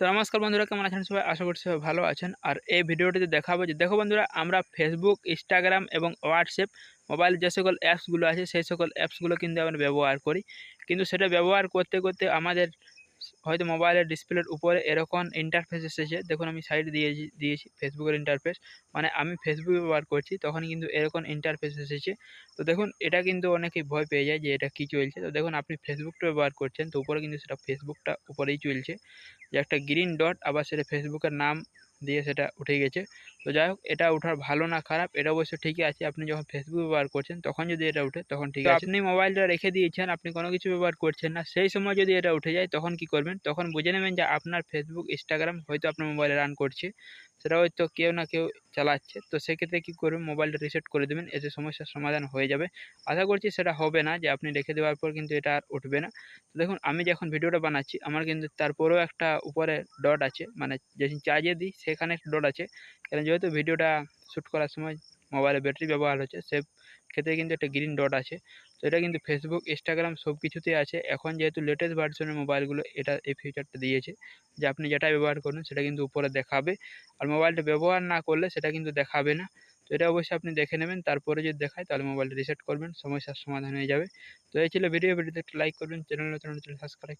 তো নমস্কার বন্ধুরা, কেমন আছেন সবাই? আশা করছি সবাই ভালো আছেন। আর এই ভিডিওটিতে দেখাবো যে, দেখো বন্ধুরা, আমরা ফেসবুক ইনস্টাগ্রাম এবং হোয়াটসঅ্যাপ মোবাইল যে সকল অ্যাপসগুলো আছে, সেই সকল অ্যাপসগুলো কিন্তু আমরা ব্যবহার করি। কিন্তু সেটা ব্যবহার করতে করতে আমাদের হয়তো মোবাইলের ডিসপ্লের উপরে এরকম ইন্টারফেস এসেছে। দেখুন আমি সাইড দিয়েছি দিয়েছি ফেসবুকের ইন্টারফেস মানে আমি ফেসবুক ব্যবহার করছি তখন কিন্তু এরকম ইন্টারফেস এসেছে। তো দেখুন, এটা কিন্তু অনেকেই ভয় পেয়ে যায় যে এটা কী চলছে। তো দেখুন, আপনি ফেসবুকটা ব্যবহার করছেন, তো উপরে কিন্তু সেটা ফেসবুকটা উপরেই চলছে। যে একটা গ্রিন ডট আবার সেটা ফেসবুকের নাম দিয়ে সেটা উঠে গেছে। তো যাই হোক এটা ওঠার ভালো না খারাপ এটা অবশ্য ঠিকই আছে। আপনি যখন ফেসবুক ব্যবহার করছেন তখন যদি এটা উঠে তখন ঠিক আছে। আপনি মোবাইলটা রেখে দিয়েছেন আপনি কোনো কিছু ব্যবহার করছেন না সেই সময় যদি এটা উঠে যায় তখন কি করবেন? তখন বুঝে নেবেন যে আপনার ফেসবুক ইনস্টাগ্রাম হয়তো আপনার মোবাইলে রান করছে। সেটা হয়তো কেউ না কেউ চালাচ্ছে। তো সেক্ষেত্রে কী করবেন? মোবাইলটা রিসেট করে দেবেন। এতে সমস্যার সমাধান হয়ে যাবে। আশা করছি সেটা হবে না যে আপনি রেখে দেওয়ার পর কিন্তু এটা আর উঠবে না। তো দেখুন, আমি যখন ভিডিওটা বানাচ্ছি, আমার কিন্তু তারপরেও একটা উপরে ডট আছে। মানে যেদিন চার্জে দিই, সেখানে ডট আছে। কারণ যেহেতু ভিডিওটা শ্যুট করার সময় মোবাইলে ব্যাটারি ব্যবহার হচ্ছে। সে ক্ষেত্রে কিন্তু একটা গ্রিন ডট আছে। তো এটা কিন্তু ফেসবুক ইনস্টাগ্রাম সব কিছুতেই আছে। এখন যেহেতু লেটেস্ট ভার্সনের মোবাইলগুলো এটা এই ফিচারটা দিয়েছে, যে আপনি যেটা ব্যবহার করুন সেটা কিন্তু উপরে দেখাবে। আর মোবাইলটা ব্যবহার না করলে সেটা কিন্তু দেখাবে না। তো এটা অবশ্যই আপনি দেখে নেবেন, তারপরে যদি দেখায় তাহলে মোবাইলটা রিসেট করবেন, সমস্যার সমাধান হয়ে যাবে। তো এই ছিল ভিডিও ভিডিওতে একটু লাইক করবেন চ্যানেল নতুন সাবস্ক্রাইব করে